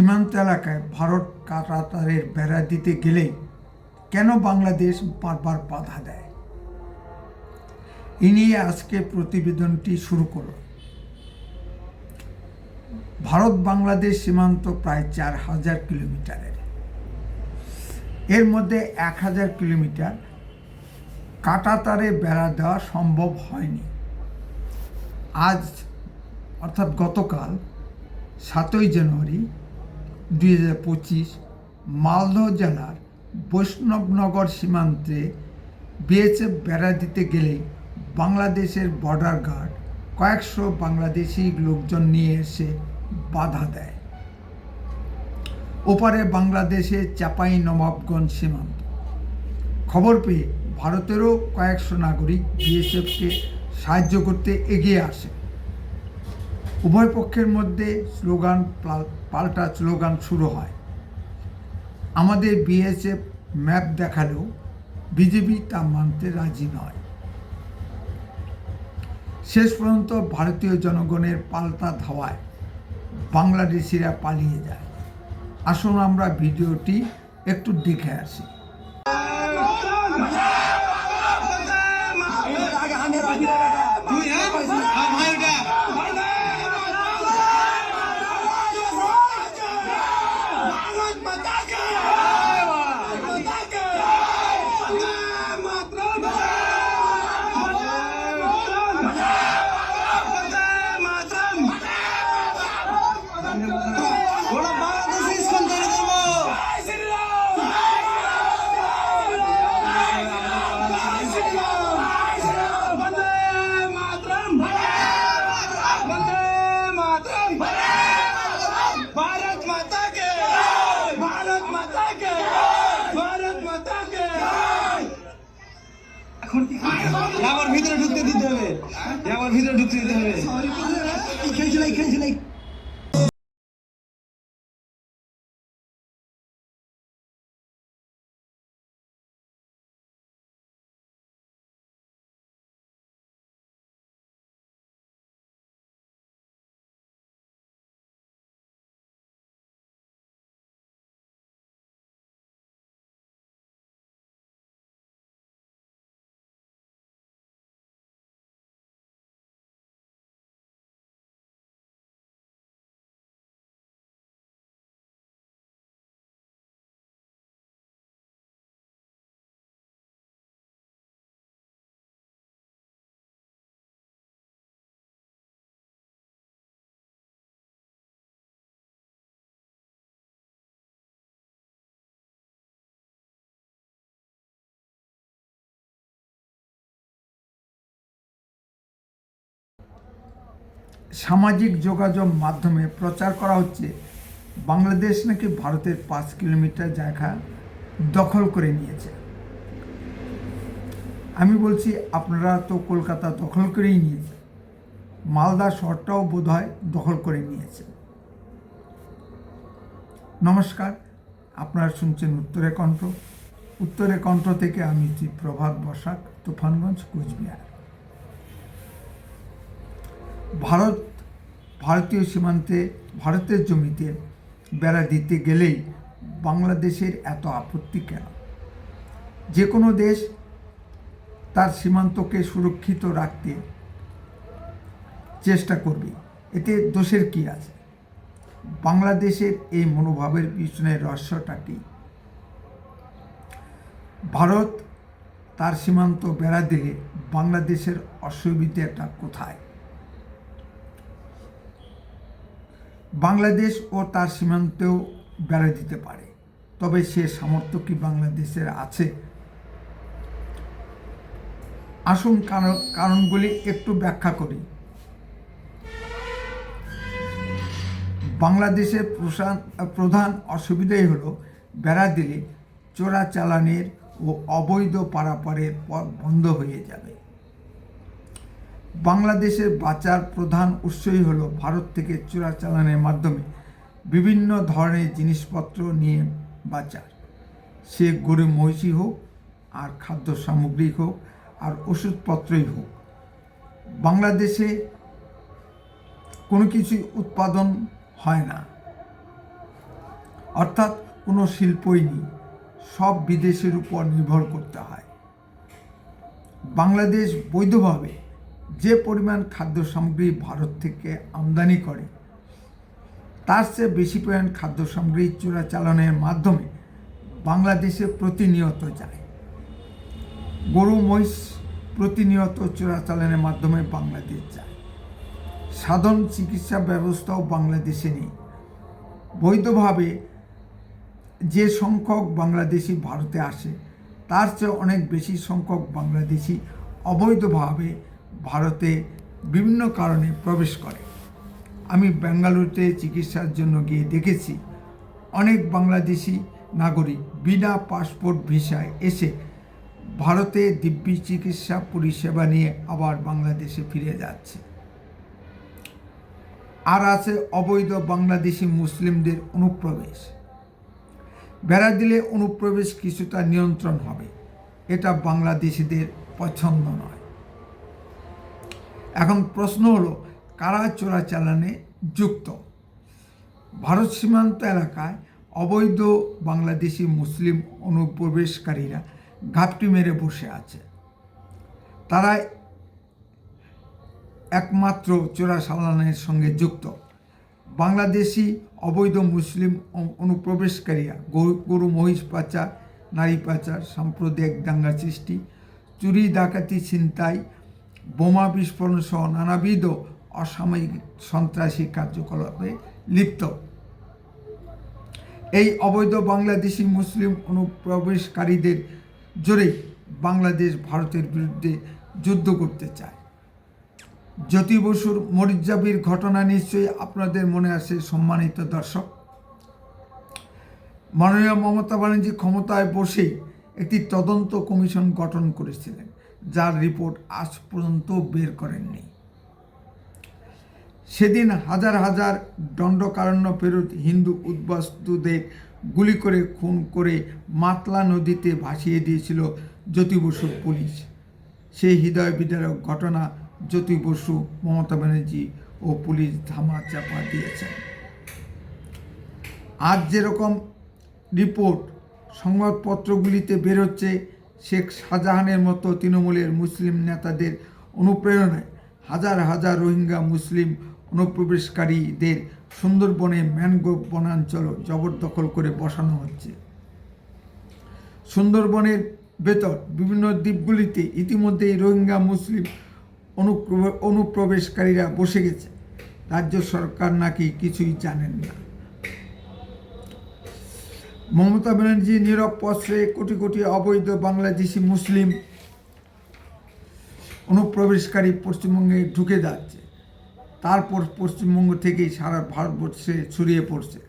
সীমান্ত এলাকায় ভারত কাটাতারের বেড়া দিতে গেলে কেন বাংলাদেশ বারবার বাধা দেয়? এ নিয়ে আজকে প্রতিবেদনটি শুরু করো ভারত বাংলাদেশ সীমান্ত প্রায় চার হাজার কিলোমিটারের। এর মধ্যে এক হাজার কিলোমিটার কাটাতারে বেড়া দেওয়া সম্ভব হয়নি। আজ অর্থাৎ গতকাল সাতই জানুয়ারি দুই হাজার পঁচিশ মালদহ জেলার বৈষ্ণবনগর সীমান্তে বিএসএফ বেড়া দিতে গেলে বাংলাদেশের বর্ডার গার্ড কয়েকশো বাংলাদেশি লোকজন নিয়ে এসে বাধা দেয়। ওপারে বাংলাদেশের চাপাই নবাবগঞ্জ সীমান্ত। খবর পেয়ে ভারতেরও কয়েকশো নাগরিক বিএসএফকে সাহায্য করতে এগিয়ে আসে উভয় পক্ষের মধ্যে স্লোগান পাল- পাল্টা স্লোগান শুরু হয়। আমাদের বিএসএফ ম্যাপ দেখালেও বিজেপি তা মানতে রাজি নয়। শেষ পর্যন্ত ভারতীয় জনগণের পাল্টা ধাওয়ায় বাংলাদেশিরা পালিয়ে যায়। আসুন আমরা ভিডিওটি একটু দেখে আসি। भारत माता के भारत माता के भारत माता के এখন কি আবার ভিতরে ঢুকতে দিতে হবে আবার ভিতরে ঢুকতে দিতে হবে এখানে চলে এখানে সামাজিক যোগাযোগ মাধ্যমে প্রচার করা হচ্ছে। বাংলাদেশ নাকি ভারতের পাঁচ কিলোমিটার জায়গা দখল করে নিয়েছে। আমি বলছি, আপনারা তো কলকাতা দখল করেই নিয়েছে মালদা শহরটাও বোধহয় দখল করে নিয়েছে। নমস্কার, আপনারা শুনছেন উত্তরে কণ্ঠ। উত্তরে কণ্ঠ থেকে আমি প্রভাত বসাক, তুফানগঞ্জ, কুচবিহার। ভারত, ভারতীয় সীমান্তে, ভারতের জমিতে বেড়া দিতে গেলেই বাংলাদেশের এত আপত্তি কেন? যে কোনো দেশ তার সীমান্তকে সুরক্ষিত রাখতে চেষ্টা করবে। এতে দোষের কি আছে? বাংলাদেশের এই মনোভাবের পিছনে রহস্যটা কি? ভারত তার সীমান্ত বেড়া দিলে বাংলাদেশের অসুবিধাটা কোথায়? বাংলাদেশ ও তার সীমান্তেও বেড়া দিতে পারে। তবে সে সামর্থ্য কি বাংলাদেশের আছে? আসুন কারণগুলি একটু ব্যাখ্যা করি। বাংলাদেশের প্রধান অসুবিধাই হল বেড়া দিলে চোরাচালানের ও অবৈধ পারাপারের পথ বন্ধ হয়ে যাবে। বাংলাদেশের বাঁচার প্রধান উৎসই হলো ভারত থেকে চোরাচালানের মাধ্যমে বিভিন্ন ধরনের জিনিসপত্র নিয়ে বাঁচার। সে গরু মহিষী হোক, আর খাদ্য সামগ্রী হোক, আর ওষুধপত্রই হোক। বাংলাদেশে কোনো কিছুই উৎপাদন হয় না। অর্থাৎ কোনো শিল্পই নেই। সব বিদেশের উপর নির্ভর করতে হয়। বাংলাদেশ বৈধভাবে যে পরিমাণ খাদ্য সামগ্রী ভারত থেকে আমদানি করে, তার চেয়ে বেশি পরিমাণ খাদ্য সামগ্রী চোরাচালানের মাধ্যমে বাংলাদেশে প্রতিনিয়ত যায়। গরু, মহিষ প্রতিনিয়ত চোরাচালানের মাধ্যমে বাংলাদেশ যায়। সাধারণ চিকিৎসা ব্যবস্থাও বাংলাদেশে নেই। বৈধভাবে যে সংখ্যক বাংলাদেশি ভারতে আসে, তার চেয়ে অনেক বেশি সংখ্যক বাংলাদেশি অবৈধভাবে ভারতে বিভিন্ন কারণে প্রবেশ করে। আমি বেঙ্গালুরুতে চিকিৎসার জন্য গিয়ে দেখেছি, অনেক বাংলাদেশি নাগরিক বিনা পাসপোর্ট ভিসায় এসে ভারতে দিব্যি চিকিৎসা পরিষেবা নিয়ে আবার বাংলাদেশে ফিরে যাচ্ছে। আর আছে অবৈধ বাংলাদেশি মুসলিমদের অনুপ্রবেশ। বেড়া দিলে অনুপ্রবেশ কিছুটা নিয়ন্ত্রণ হবে, এটা বাংলাদেশিদের পছন্দ নয়। এখন প্রশ্ন হলো, কারা চোরাচালানে যুক্ত? ভারত সীমান্ত এলাকায় অবৈধ বাংলাদেশি মুসলিম অনুপ্রবেশকারীরা ঘাপটি মেরে বসে আছে। তারা একমাত্র চোরাচালানের সঙ্গে যুক্ত। বাংলাদেশি অবৈধ মুসলিম অনুপ্রবেশকারীরা গরু গরু, মহিষ পাচার, নারী পাচার, সাম্প্রদায়িক দাঙ্গা সৃষ্টি, চুরি, ডাকাতি, ছিনতাই বোমা বিস্ফোরণ সহ নানাবিধ অসাময়িক সন্ত্রাসী কার্যকলাপে লিপ্ত। এই অবৈধ বাংলাদেশি মুসলিম অনুপ্রবেশকারীদের জোরে বাংলাদেশ ভারতের বিরুদ্ধে যুদ্ধ করতে চায়। জ্যোতি বসুর মরিজাবির ঘটনা নিশ্চয়ই আপনাদের মনে আসে সম্মানিত দর্শক। মাননীয় মমতা ব্যানার্জি ক্ষমতায় বসেই একটি তদন্ত কমিশন গঠন করেছিলেন। যার রিপোর্ট আজ পর্যন্ত বের করেননি। সেদিন হাজার হাজার দণ্ডকারণ্য ফেরত হিন্দু উদ্বাস্তুদের গুলি করে খুন করে মাতলা নদীতে ভাসিয়ে দিয়েছিল জ্যোতি বসুর পুলিশ। সেই হৃদয় বিদারক ঘটনা জ্যোতি বসু, মমতা ব্যানার্জি ও পুলিশ ধামা চাপা দিয়েছেন। আজ যেরকম রিপোর্ট, সংবাদপত্রগুলিতে বেরোচ্ছে শেখ শাহজাহানের মতো তৃণমূলের মুসলিম নেতাদের অনুপ্রেরণায় হাজার হাজার রোহিঙ্গা মুসলিম অনুপ্রবেশকারীদের সুন্দরবনে ম্যানগ্রোভ বনাঞ্চল জবরদখল করে বসানো হচ্ছে। সুন্দরবনের ভেতর বিভিন্ন দ্বীপগুলিতে ইতিমধ্যেই রোহিঙ্গা মুসলিম অনুপ্রবে- অনুপ্রবেশকারীরা বসে গেছে। রাজ্য সরকার নাকি কিছুই জানেন না। মমতা ব্যানার্জি, নীরব পশ্রে কোটি কোটি অবৈধ বাংলাদেশি মুসলিম অনুপ্রবেশকারী পশ্চিমবঙ্গে ঢুকে যাচ্ছে। তারপর পশ্চিমবঙ্গ থেকেই সারা ভারতবর্ষে ছড়িয়ে পড়ছে।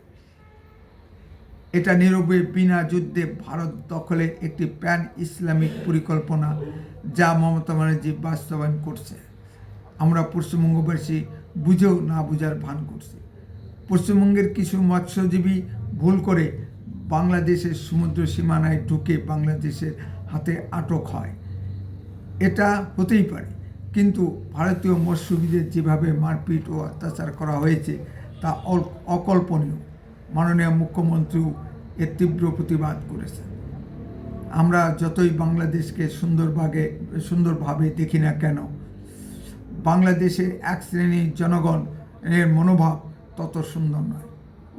এটা নীরবে বিনা যুদ্ধে ভারত দখলের একটি প্যান ইসলামিক পরিকল্পনা যা মমতা ব্যানার্জি বাস্তবায়ন করছে। আমরা পশ্চিমবঙ্গবাসী বুঝেও না বুঝার ভান করছি। পশ্চিমবঙ্গের কিছু মৎস্যজীবী ভুল করে বাংলাদেশের সমুদ্র সীমানায় ঢুকে বাংলাদেশের হাতে আটক হয়। এটা হতেই পারে। কিন্তু ভারতীয় মৎস্যজীবীদের যেভাবে মারপিট ও অত্যাচার করা হয়েছে, তা অকল্পনীয়। মাননীয় মুখ্যমন্ত্রীও এর তীব্র প্রতিবাদ করেছেন। আমরা যতই বাংলাদেশকে সুন্দরভাবে সুন্দরভাবে দেখি না কেন, বাংলাদেশে এক শ্রেণির জনগণের মনোভাব তত সুন্দর নয়।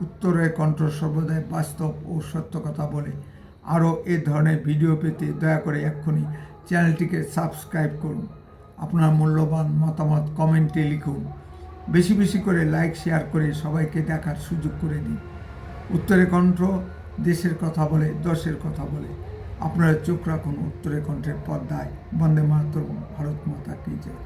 উত্তরের কণ্ঠ সর্বদাই বাস্তব ও সত্য কথা বলে। আরও এ ধরনের ভিডিও পেতে দয়া করে এক্ষুনি চ্যানেলটিকে সাবস্ক্রাইব করুন। আপনার মূল্যবান মতামত কমেন্টে লিখুন। বেশি বেশি করে লাইক, শেয়ার করে সবাইকে দেখার সুযোগ করে দিন। উত্তরে কণ্ঠ দেশের কথা বলে, দশের কথা বলে। আপনারা চোখ রাখুন উত্তরে কণ্ঠের পর্দায়। বন্দে মাতরম, ভারত মাতা কি জয়।